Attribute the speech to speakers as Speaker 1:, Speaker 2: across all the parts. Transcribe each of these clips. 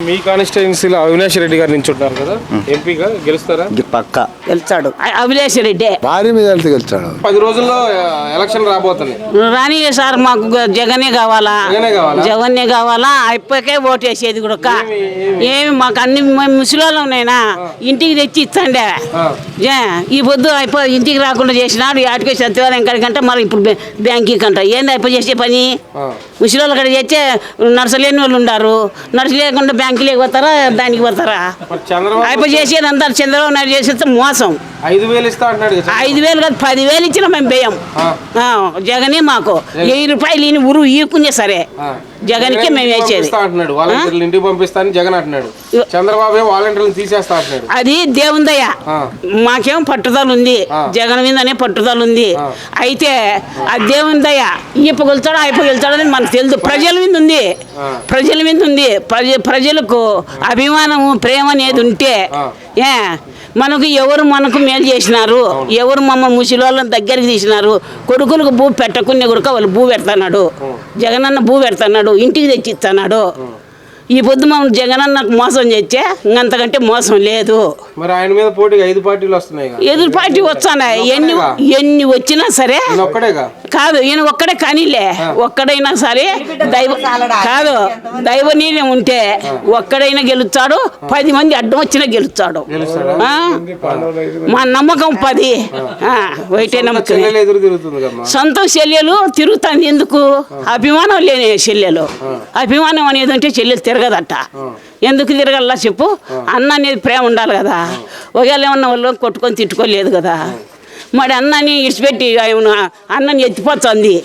Speaker 1: మీ కాన్స్టిట్యున్సీలో అవినాష్ రెడ్డి గారు నించుంటారు కదా? ఎంపీగా గెలుస్తారా?
Speaker 2: పక్క.
Speaker 3: గెలిచాడు. అభిలేష్ రెడ్డి.
Speaker 4: భారీ మీద వెళ్తే గెలిచాడు.
Speaker 1: పది రోజుల్లో ఎలక్షన్ రాబోతుంది
Speaker 3: రాని సార్ మాకు జగనే కావాలా?
Speaker 1: జగనే కావాలా?
Speaker 3: అయిపోయాకే ఓటు వేసేది కూడా ఏమి మాకు అన్ని మ- ముసలివాళ్ళం ఉన్నాయినా ఇంటికి తెచ్చి ఇచ్చండే ఈ పొద్దు అయిపో ఇంటికి రాకుండా చేసినాడు ఆటికి సత్యవాలయం కాడికంటే మరి ఇప్పుడు బ్యా- బ్యాంకీ కంట ఏంది అయిపో చేసే పని?
Speaker 1: ఆ.
Speaker 3: ముసలి ఇక్కడ చేస్తే నడసలేని వాళ్ళు ఉండారు. నడసలేకుండా బ్యాంకులోకి పోతారా దానికి పోతారా?
Speaker 1: మరి చంద్రబాబు
Speaker 3: అయిపో చేసేది అంతా చంద్రబాబు నాయుడు చేసేస్తే మోసం.
Speaker 1: ఐదు వేలు ఇస్తా
Speaker 3: ఐదు వేలు కాదు పదివేలు ఇచ్చినా మేము.
Speaker 1: ఆ,
Speaker 3: జగనే మాకు. వెయ్యి రూపాయలు ఈయన ఉరు ఈరుకునే సరే.
Speaker 1: ఆ.
Speaker 3: జగన్కే
Speaker 1: జగన్
Speaker 3: మేము
Speaker 1: ఇంటికి
Speaker 3: వేసేది
Speaker 1: అంటున్నాడు వాలంటీర్లు ఇంటికి పంపిస్తానని జగన్ అంటున్నాడు చంద్రబాబు వాలంటీర్లను తీసేస్తా అంటున్నాడు
Speaker 3: అది దేవుందయ్య
Speaker 1: ఆ.
Speaker 3: మాకేం పట్టుదల ఉంది
Speaker 1: ఆ.
Speaker 3: జగన్ మీదనే పట్టుదల ఉంది
Speaker 1: ఆ.
Speaker 3: అయితే ఆ దేవుందయ్య ఇప్పగలుగుతాడు అయిపోగలుగుతాడు అని మనకు తెలుసు ప్రజల మీద ఉంది
Speaker 1: ఆ.
Speaker 3: ప్రజల మీద ఉంది ప్రజ ప్రజలకు అభిమానము ప్రేమ అనేది ఉంటే
Speaker 1: ఆ.
Speaker 3: ఏ మనకు ఎవరు మనకు మేలు చేసినారు ఎవరు మమ్మ ముసలి వాళ్ళని దగ్గరికి తీసినారు కొడుకులకు భూ పెట్టకుండా కొడుక వాళ్ళు భూ పెడతాడు జగనన్న భూ పెడతాడు ఇంటికి తెచ్చి ఇస్తున్నాడు ఈ పొద్దు మనం జగనన్నకు మోసం చేస్తే ఇంకంతకంటే మోసం లేదు.
Speaker 1: మరి ఆయన మీద పోటీగా ఐదు పార్టీలు వస్తున్నాయి.
Speaker 3: ఎదురు పార్టీ వచ్చానాయి ఎన్ని ఎన్ని వచ్చినా సరే కాదు ఈయన ఒక్కడే కానీలే. ఒక్కడైనా సరే దైవ కాదు దైవ నీళ్ళం ఉంటే ఒక్కడైనా గెలుస్తాడు పది మంది అడ్డం వచ్చినా గెలుస్తాడు? మా నమ్మకం పది. ఒకటే నమ్మకం. సొంత చెల్లెలు తిరుగుతుంది ఎందుకు? అభిమానం లేని చెల్లెలు. అభిమానం అనేది ఉంటే చెల్లెలు తిరగదట. ఎందుకు తిరగల్లా చెప్పు? అన్న అనేది ప్రేమ ఉండాలి కదా. ఒకవేళ ఏమన్నా వాళ్ళు కొట్టుకొని తిట్టుకోలేదు కదా. మరి అన్నని ఇడిచిపెట్టి ఆయన అన్నని ఎత్తిపోతుంది.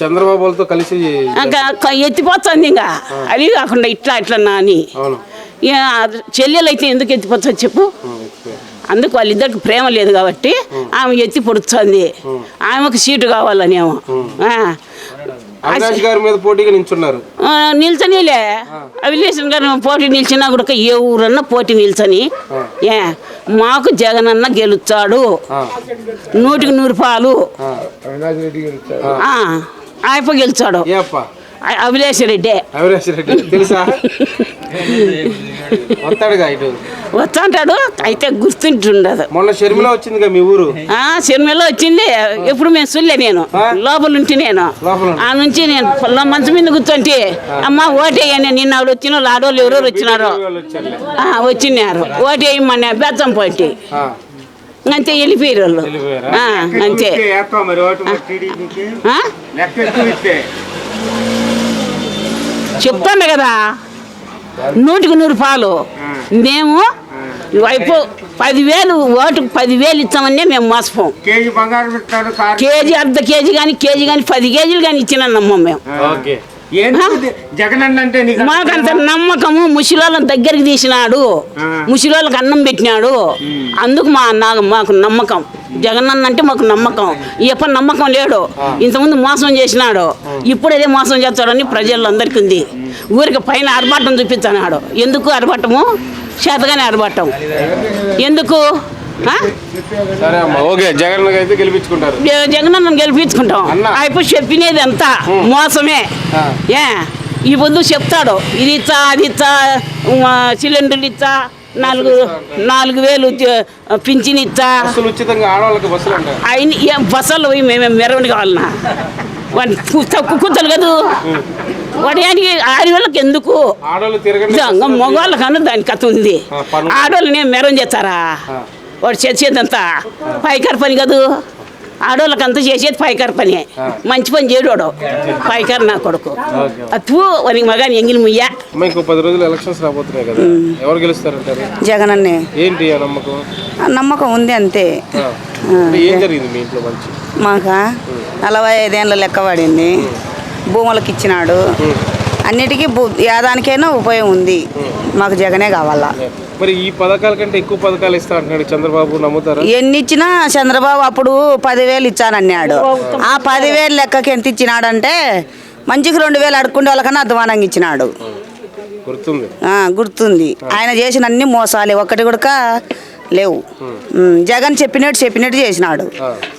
Speaker 1: చంద్రబాబు కలిసి
Speaker 3: ఇంకా ఎత్తిపోతుంది ఇంకా. అది కాకుండా ఇట్లా ఇట్లా నా అని. చెల్లెలు అయితే ఎందుకు ఎత్తిపోతుంది చెప్పు? అందుకు వాళ్ళిద్దరికి ప్రేమ లేదు కాబట్టి ఆమె ఎత్తి పొడుస్తుంది. ఆమెకు సీటు కావాలనేమో
Speaker 1: గారి మీద పోటీగా నించున్నారు
Speaker 3: ఆ, నిల్చనీలే. అభిలేషన్ గారు పోటీ నిలిచినా కూడా ఏ ఊరన్నా పోటీ నిల్చని. ఏ మాకు జగనన్న గెలుస్తాడు.
Speaker 1: ఆ.
Speaker 3: నూటికి నూరు పాలు.
Speaker 4: అవినాష్ రెడ్డి గెలిచాడు
Speaker 3: అభిలేష్ రెడ్డి.
Speaker 1: అవినాష్ రెడ్డి. తెలుసా? వస్తాడుగా ఇటు.
Speaker 3: వస్తాంటాడు. అయితే గుర్తుంటుండదు.
Speaker 1: మొన్న షర్మిల వచ్చిందిగా మీ ఊరు.
Speaker 3: ఆ సినిమాలో వచ్చింది. ఎప్పుడు మేము చూడలే నేను? లోపల ఉంటే నేను. ఆ నుంచి నేను పొలం మంచం మీద కూర్చుంటే. అమ్మ ఓటేయని నిన్న ఆవిడ వచ్చిన ఆడవాళ్ళు ఎవరెవరు వచ్చినారో. వచ్చినారు. ఓటేయమని బెత్తం పోటీ. అంతే వెళ్ళిపోయారు? వాళ్ళు అంతే? చెప్తాను కదా. నూటికి నూరు పాలు. మేము వైపు పదివేలు ఓటుకు పదివేలు ఇస్తామని మేము మోసపోం.
Speaker 4: కేజీ బంగారం
Speaker 3: కేజీ అర్ధ కేజీ కానీ కేజీ కానీ పది కేజీలు కానీ ఇచ్చిన నమ్మం మేము.
Speaker 4: నీకు
Speaker 3: మాకంత నమ్మకము. ముసలిళ్ళని దగ్గరికి తీసినాడు. ముసలిళ్ళకి అన్నం పెట్టినాడు. అందుకు మా నా మాకు నమ్మకం. జగనన్న అంటే మాకు నమ్మకం. ఎప్పుడు నమ్మకం లేడు. ఇంతకుముందు మోసం చేసినాడు. ఇప్పుడు అదే మోసం చేస్తాడని ప్రజలందరికీ ఉంది. ఊరికి పైన అరబాటం చూపిస్తున్నాడు ఎందుకు అరబాటము చేతగానే అరబాటం ఎందుకు?
Speaker 1: సరే అమ్మా ఓకే జగన్ అయితే గెలిపించుకుంటారు.
Speaker 3: జ- జగనన్నను గెలిపించుకుంటాం.
Speaker 1: అన్న.
Speaker 3: అయిపోయి చెప్పినది అంతా మోసమే. ఏ ఈ పొద్దు చెప్తాడు ఇది ఇచ్చా అది ఇచ్చా సిలిండర్లు ఇచ్చా నాలుగు నాలుగు వేలు పింఛన్ ఇచ్చా. అయిన ఏం బస్సులు పోయి మేమే మెరవని కావాలన్నా. వాడిని తక్కువ కూర్చోలు కదూ. వాడి ఆయనకి ఆడవాళ్ళకి ఎందుకు?
Speaker 1: ఆడవాళ్ళు తిరగండి
Speaker 3: నిజంగా మగవాళ్ళ కన్నా దాని కథ ఉంది. ఆడవాళ్ళు నేను మెరం చేస్తారా. వాడు చేసేదంతా పైకారు పని కాదు? అంతా చేసేది పైకారు పని. మంచి పని చేయడు పైకారు నా కొడుకు. అతూ వానికి మగాని ఎంగిలి ముయ్య.
Speaker 1: అమ్మ ఇంకో పది రోజులు ఎలక్షన్స్ రాబోతున్నాయి కదా. ఎవరు గెలుస్తారంటారు?
Speaker 5: జగనన్నే
Speaker 1: ఏంటి ఆ నమ్మకం?
Speaker 5: ఉంది అంతే.
Speaker 1: ఆ. అంటే ఏం జరిగింది మీ ఇంట్లో మంచి?
Speaker 5: మాక? నలభై ఐదేళ్ళ లెక్క పడింది. భూములకు ఇచ్చినాడు అన్నిటికీ యాదానికైనా ఉపయోగం ఉంది. మాకు జగనే కావాలా.
Speaker 1: మరి ఈ పథకాల కంటే ఎక్కువ పథకాలు ఇస్తా అంటున్నాడు చంద్రబాబు నమ్ముతారా?
Speaker 5: ఎన్ని ఇచ్చినా చంద్రబాబు అప్పుడు పదివేలు ఇచ్చానన్నాడు. ఆ పదివేలు లెక్కకి ఎంత ఇచ్చినాడంటే మంచికి రెండు వేలు అడుక్కుంటే వాళ్ళకన్నా అధ్వానంగా ఇచ్చినాడు.
Speaker 1: గుర్తుంది.
Speaker 5: ఆ, గుర్తుంది. ఆయన చేసిన అన్ని మోసాలే. ఒక్కటి కూడా లేవు. జగన్ చెప్పినట్టు చెప్పినట్టు చేసినాడు.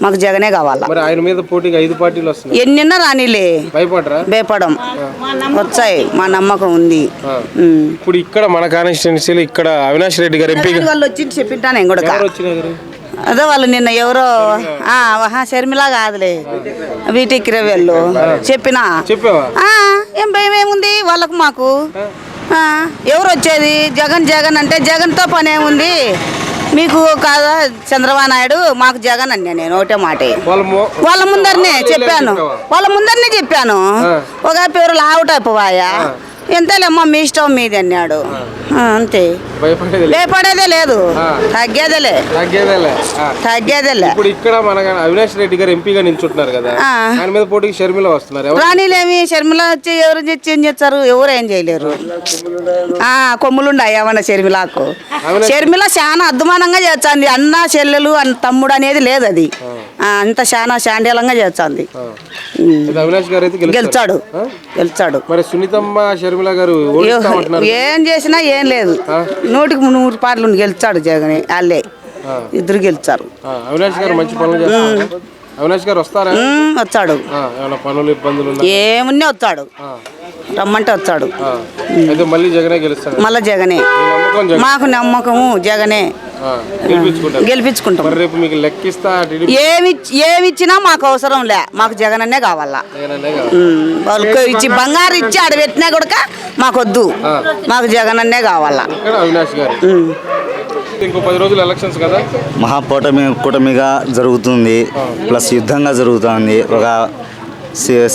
Speaker 5: మాకు జగనే కావాలా.
Speaker 1: మరి ఆయన మీద పోటీగా ఐదు పార్టీలు వస్తున్నాయి.
Speaker 5: ఎన్నిన్నా రానిలే. భయపడం. వచ్చాయి. మా నమ్మకం ఉంది.
Speaker 1: ఇప్పుడు ఇక్కడ మన కాన్స్టిట్యున్సీలో ఇక్కడ అవినాష్ రెడ్డి గారు ఎంపీ
Speaker 5: వాళ్ళు వచ్చి చెప్పింటాను నేను కూడా అదే వాళ్ళు నిన్న ఎవరో షర్మిల కాదులే. బీటెక్ వెళ్ళు చెప్పినా? ఏం భయం ఏముంది? వాళ్ళకు మాకు. ఎవరు వచ్చేది? జగన్ జగన్ అంటే జగన్తో పని ఏముంది? మీకు కాదా చంద్రబాబు నాయుడు మాకు జగన్ అన్నా నేను ఒకటే మాటే.
Speaker 1: వాళ్ళ
Speaker 5: ముందరనే చెప్పాను? వాళ్ళ ముందరనే చెప్పాను. ఒక పేరు లావుట్ అయిపోవాయా ఎంతలేమ్మా మీ ఇష్టం మీది అన్నాడు. అంతే.
Speaker 1: భయపడేది లేదు.
Speaker 5: తగ్గేదేలే.
Speaker 1: తగ్గేదేలే.
Speaker 5: తగ్గేదేలే.
Speaker 1: ఇప్పుడు ఇక్కడ మన అవినాష్ రెడ్డి గారు ఎంపీగా నిల్చుంటున్నారు కదా. ఆయన మీద పోటీకి షర్మిల వస్తున్నారు.
Speaker 5: రాణిలేమి షర్మిల వచ్చి ఎవరు ఏం చేస్తారు? ఎవరు ఏం చేయలేరు. ఆ కొమ్ములుండాయి ఏమన్నా షర్మిలకు? షర్మిల చాలా అద్దుమానంగా చేస్తుంది. అన్న చెల్లెలు అన్న తమ్ముడు అనేది లేదు అది అంత చాలా శాండీలంగా చేస్తుంది.
Speaker 1: ఇది అవినాష్ గారు అయితే గెలుస్తారు.
Speaker 5: గెలిచాడు? గెలిచాడు
Speaker 1: మరి సునీతమ్మ షర్మిల గారు
Speaker 5: ఏం చేసినా ఏం లేదు. నూటికి నూరు పాటలు గెలిచాడు జగన్ వాళ్ళే ఇద్దరు గెలిచారు
Speaker 1: అవినాష్ గారు మంచి పనులు అవినాష్ గారు వస్తారా?
Speaker 5: ఉమ్, వచ్చాడు.
Speaker 1: ఏమైనా పనులు ఇబ్బందులు ఉన్నా
Speaker 5: ఏమున్నా వచ్చాడు. రమ్మంటే వచ్చాడు.
Speaker 1: అయితే మళ్ళీ జగనే గెలుస్తాడు?
Speaker 5: మళ్ళా జగనే.
Speaker 1: మీ నమ్మకం జగన్?
Speaker 5: మాకు నమ్మకము జగనే.
Speaker 1: ఆ, గెలిపించుకుంటారు?
Speaker 5: గెలిపించుకుంటాం.
Speaker 1: మరి రేపు మీకు లెక్కిస్తా టీడీపీ
Speaker 5: ఏమి ఏమిచ్చినా మాకు అవసరం లే. మాకు జగనన్నే కావాలా.
Speaker 1: జగనన్నే కాదు.
Speaker 5: ఉమ్, వాళ్ళకి ఇచ్చి బంగారు ఇచ్చి ఆడ పెట్టినా కూడా మాకొద్దు. మాకు జగనన్నే కావాలా.
Speaker 1: ఇక్కడ అవినాష్ గారు. ఇంకో పది రోజులు ఎలక్షన్స్ కదా?
Speaker 2: మహాకూటమి కూటమిగా జరుగుతుంది ప్లస్ యుద్ధంగా జరుగుతుంది. ఒక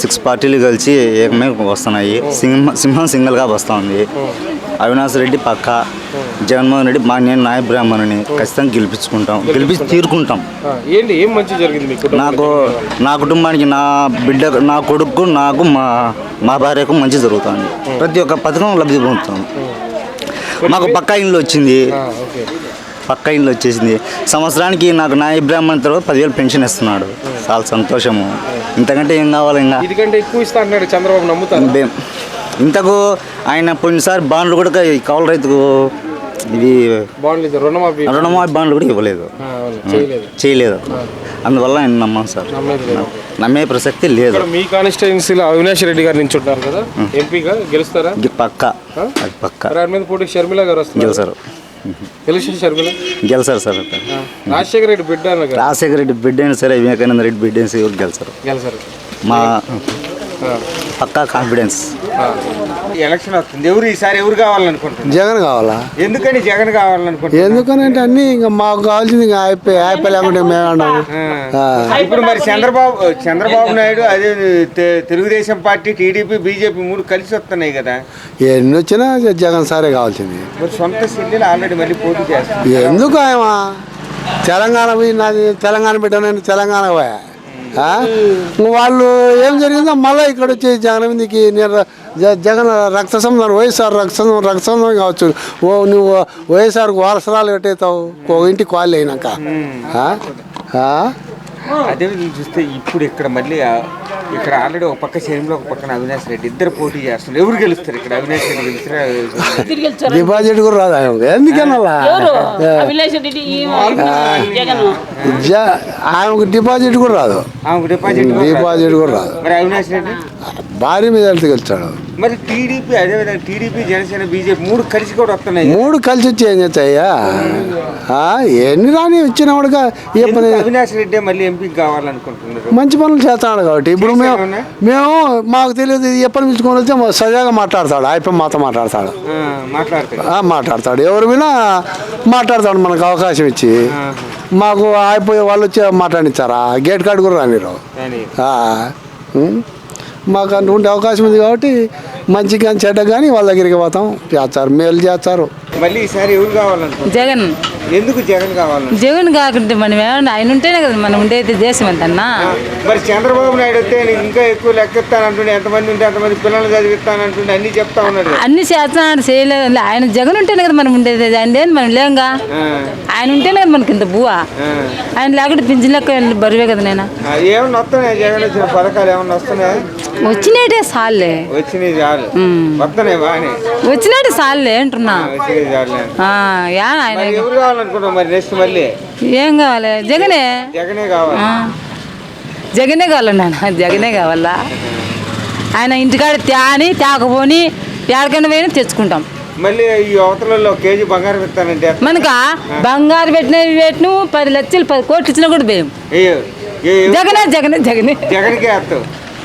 Speaker 2: సిక్స్ పార్టీలు కలిసి ఏకమే వస్తున్నాయి. సింహ సింహం సింగల్గా వస్తుంది. అవినాష్ రెడ్డి పక్క జగన్మోహన్ రెడ్డి మా నేను నాయ బ్రాహ్మణుని ఖచ్చితంగా గెలిపించుకుంటాం గెలిపించి తీరుకుంటాం.
Speaker 1: ఏంటి ఏం మంచి జరిగింది మీకు
Speaker 2: నాకు నా కుటుంబానికి నా బిడ్డ నా కొడుకు నాకు మా మా భార్యకు మంచి జరుగుతుంది. ప్రతి ఒక్క పథకం లబ్ధి పొందుతాం. మాకు పక్కా ఇల్లు వచ్చింది. పక్క ఇంట్లో వచ్చేసింది. సంవత్సరానికి నాకు నా బ్రాహ్మణ్ తర్వాత పదివేలు పెన్షన్ ఇస్తున్నాడు. చాలా సంతోషము. ఇంతకంటే ఏం కావాలి ఇంకా?
Speaker 1: ఇదికంటే ఎక్కువ ఇస్తా అంటున్నాడు చంద్రబాబు నమ్ముతారు?
Speaker 2: బే- ఇంతకు ఆయన పోయినసారి బాండ్లు కూడా కౌలు రైతుకు ఇది
Speaker 1: రుణమాఫీ
Speaker 2: రుణమాఫీ బాండ్లు కూడా ఇవ్వలేదు.
Speaker 1: చేయలేదు.
Speaker 2: చేయలేదు. అందువల్ల ఆయన నమ్మం సార్. నమ్మే ప్రసక్తి లేదు.
Speaker 1: మీ కాన్స్టిట్యున్సీలో అవినాష్ రెడ్డి గారు నించుంటున్నారు కదా? ఎంపీగా గెలుస్తారా?
Speaker 2: పక్క. పక్క.
Speaker 1: మీద పోటీ షర్మిల గారు వస్తున్నారు.
Speaker 2: గెలిచారు
Speaker 1: గెలిచి షర్మిల
Speaker 2: గెలిచారు సార్ అక్కడ
Speaker 1: ఆ, రాజశేఖర రెడ్డి బిడ్డ అన్న కదా
Speaker 2: రాజశేఖర రెడ్డి బిడ్డ అయినా సరే వివేకానంద రెడ్డి బిడ్డ అయినా సరే గెలిచారు
Speaker 1: గెలిచారు
Speaker 2: మా
Speaker 1: ఆ,
Speaker 2: పక్కా కాన్ఫిడెన్స్
Speaker 1: ఆ.
Speaker 4: ఎలక్షన్ వస్తుంది. ఎవరు ఈసారి ఎవరు కావాలనుకుంటున్నారు?
Speaker 6: జగన్ కావాలా?
Speaker 4: ఎందుకని జగన్ కావాలనుకుంటున్నారు?
Speaker 6: ఎందుకనంటే అన్ని ఇంకా మాకు కావాల్సింది ఇంకా అయిపోయి అయిపోయి లేకుంటే
Speaker 4: ఆ. ఇప్పుడు మరి చంద్రబాబు చంద్రబాబు నాయుడు అదే తె- తెలుగుదేశం పార్టీ టీడీపీ బీజేపీ మూడు కలిసి వస్తున్నాయి కదా.
Speaker 6: ఎన్ని వచ్చినా జగన్ సారే కావాల్సింది.
Speaker 4: మరి సొంత సిల్లీలు ఆల్రెడీ మళ్ళీ పోటీ చేస్తారు
Speaker 6: ఎందుకు ఆయన తెలంగాణ పోయి నాది తెలంగాణ బిడ్డనని తెలంగాణ పోయా? ఆ? వాళ్ళు ఏం జరిగిందో మళ్ళీ ఇక్కడ వచ్చి జగన్ మీదకి నేను జగన్ రక్త సంబంధం వైఎస్ఆర్ రక్త సంబంధం రక్త సంబంధం కావచ్చు. ఓ నువ్వు వైఎస్ఆర్ వారసరాలు పెట్టేతావు ఒక ఇంటికి వాళ్ళు అయినాక. ఆ? ఆ?
Speaker 4: అదే విధంగా చూస్తే ఇప్పుడు ఇక్కడ మళ్ళీ ఇక్కడ ఆల్రెడీ ఒక పక్క శరీరంలో ఒక పక్కన అవినాష్ రెడ్డి ఇద్దరు పోటీ చేస్తున్నారు. ఎవరు గెలుస్తారు ఇక్కడ? అవినాష్ రెడ్డి గెలుస్తారా?
Speaker 6: డిపాజిట్ కూడా రాదు ఆయన ఎందుకన్నా ఆయనకు డిపాజిట్ కూడా రాదు.
Speaker 4: ఆమెకు డిపాజిట్ కూడా రాదు.
Speaker 6: డిపాజిట్ కూడా రాదు.
Speaker 4: మరి అవినాష్ రెడ్డి?
Speaker 6: భారీ మీద వెళ్తే గెలిచాడు.
Speaker 4: మరి టీడీపీ అదేవిధంగా టీడీపీ జనసేన బీజేపీ మూడు కలిసి కూడా వస్తున్నాయి.
Speaker 6: మూడు కలిసి వచ్చి ఏం చేస్తాయ్యా? ఎన్ని రాని ఏ పని
Speaker 4: ఎందుకు అవినాష్ రెడ్డి మళ్ళీ ఎంపీ కావాలనుకుంటున్నారు?
Speaker 6: మంచి పనులు చేస్తాడు కాబట్టి. ఇప్పుడు మేము? మేము మాకు తెలియదు ఏ పని పిలుచుకొని వస్తే సజాగా మాట్లాడతాడు. అయిపోయి మాతో మాట్లాడతాడు.
Speaker 4: ఆ,
Speaker 6: మాట్లాడతాడు. ఎవరు వినా మాట్లాడతాడు మనకు అవకాశం ఇచ్చి. మాకు అయిపోయి వాళ్ళు వచ్చి మాట్లాడిస్తారా గేట్ కార్డు కూడా రానిరు. మాకు అటువంటి అవకాశం ఉంది కాబట్టి మంచి కానీ చెడ్డ కానీ వాళ్ళ దగ్గరికి పోతాం. చేస్తారు. మేలు చేస్తారు.
Speaker 4: మళ్ళీ ఈసారి ఎవరు కావాలనుకుంటున్నారు
Speaker 7: జగన్.
Speaker 4: ఎందుకు జగన్ కావాలనుకుంటున్నారు
Speaker 7: జగన్ కాకుంటే మనం ఏమన్నా ఆయన ఉంటేనే కదా మనం ఉండేది దేశం అంతన్నా
Speaker 4: మరి చంద్రబాబు నాయుడు వస్తే ఇంకా ఎక్కువ లెక్కిస్తానంటుండే ఎంతమంది ఉంటే అంతమంది పిల్లలు చదివిస్తానంటుండే అన్ని చెప్తా ఉన్నాడు.
Speaker 7: అన్ని చేస్తున్నాడు చేయలేదు ఆయన జగన్ ఉంటేనే కదా మనం ఉండేది. ఆయన లేదు మనం లేంగా. ఆయన ఉంటేనే కదా మనకి ఇంత బువ్వ. ఆయన లేకుంటే పింఛన్ లెక్క బరువే కదా నేను?
Speaker 4: ఏమన్నా వస్తున్నాయి జగన్ వచ్చిన పథకాలు? ఏమన్నా వస్తున్నాయి?
Speaker 7: వచ్చినట్టే సాల్లే.
Speaker 4: వచ్చినాయి చాలు. వస్తున్నాయి బాగానే.
Speaker 7: వచ్చినట్టు సాల్లే అంటున్నా.
Speaker 4: ఎవరు కావాలనుకుంటాం మరి నెక్స్ట్ మళ్ళీ?
Speaker 7: ఏం కావాలి? జగనే?
Speaker 4: జగనే కావాలి.
Speaker 7: జగనే కావాలండి ఆయన. జగనే కావాలా? ఆయన ఇంటికాడ తేని తేకపోని ఎక్కడికైనా పోయినా తెచ్చుకుంటాం.
Speaker 4: మళ్ళీ ఈ అవతలలో కేజీ బంగారం ఇస్తానంటే
Speaker 7: మనక? బంగారు పెట్టిన పెట్టిన పది లక్షలు పది కోట్లు ఇచ్చినా కూడా భయం జగనే జగనే జగనే.
Speaker 4: జగన్కే వేస్తావు